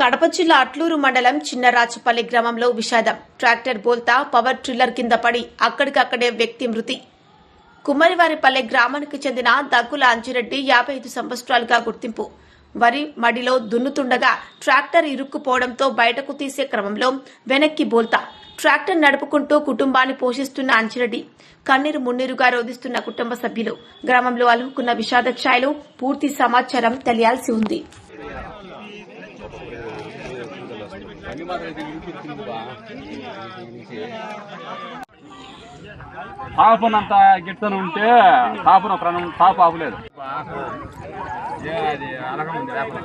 కడప జిల్లా అట్లూరు మండలం చిన్నరాచపల్లి గ్రామంలో విషాదం. ట్రాక్టర్ బోల్తా పవర్ ట్రిల్లర్ కింద పడి అక్కడికక్కడే వ్యక్తి మృతి. కుమ్మరివారిపల్లె గ్రామానికి చెందిన దగ్గుల అంజిరెడ్డి యాభై ఐదు సంవత్సరాలుగా గుర్తింపు. వరి మడిలో దున్నుతుండగా ట్రాక్టర్ ఇరుక్కుపోవడంతో బయటకు తీసే క్రమంలో వెనక్కి బోల్తా. ట్రాక్టర్ నడుపుకుంటూ కుటుంబాన్ని పోషిస్తున్న అంచిరెడ్డి కన్నీరు మున్నీరుగా రోధిస్తున్న కుటుంబ సభ్యులు. గ్రామంలో అలుముకున్న విషాద ఛాయలు పూర్తి సమాచారం తెలియాల్సి ఉంది. తాపనంత గిట్టన ఉంటే తాపన ప్రాణం తాపు ఆపలేదు. ఏ అది అనకం ఉంది వేపన.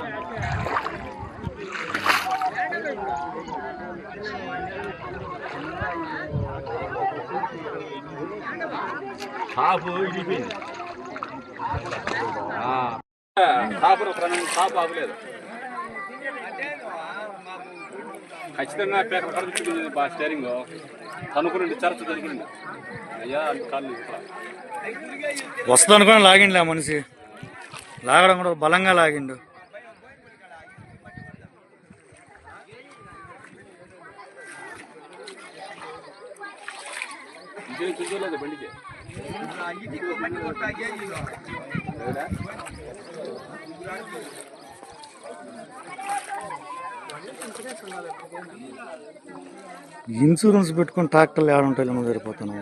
ఇడిపోయింది. ప్రాణం తాపు ఆపలేదు. ఖచ్చితంగా పేపర్ కడుపుతుంది బా స్టేరింగ్ కనుక్కునండి చరచ జరుగుతుంది అయ్యా కాళ్ళు. వస్తుంది అనుకుని లాగిండులే ఆ మనిషి లాగడం కూడా బలంగా లాగిండు బండికి? ఇన్సూరెన్స్ పెట్టుకుని ట్రాక్టర్లు ఏడుంటాయి నువ్వు సరిపోతాను.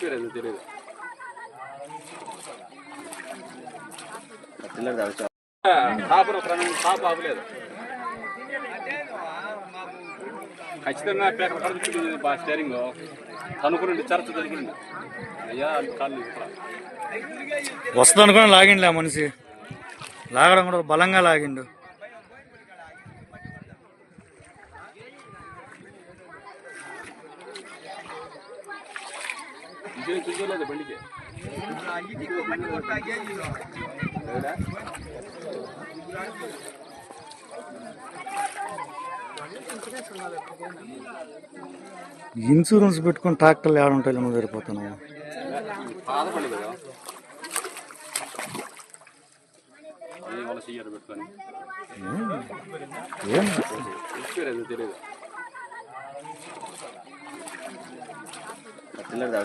తెలియదు తెలియదు తాపన ప్రాణం తాపు ఆపలేదు ఖచ్చితంగా పేపర్ కడుపుతుంది బా స్టేరింగ్ కనుక్కునండి చరచ జరుగుతుంది అయ్యా కాళ్ళు. వస్తుంది అనుకుని లాగిండులే ఆ మనిషి. లాగడం కూడా బలంగా లాగిండు. చూసుకోలేదు బండికి? ఇన్సూరెన్స్ పెట్టుకుని ట్రాక్టర్లు ఏడుంటాయి నువ్వు సరిపోతాను. పాత ఏం? తెలియదు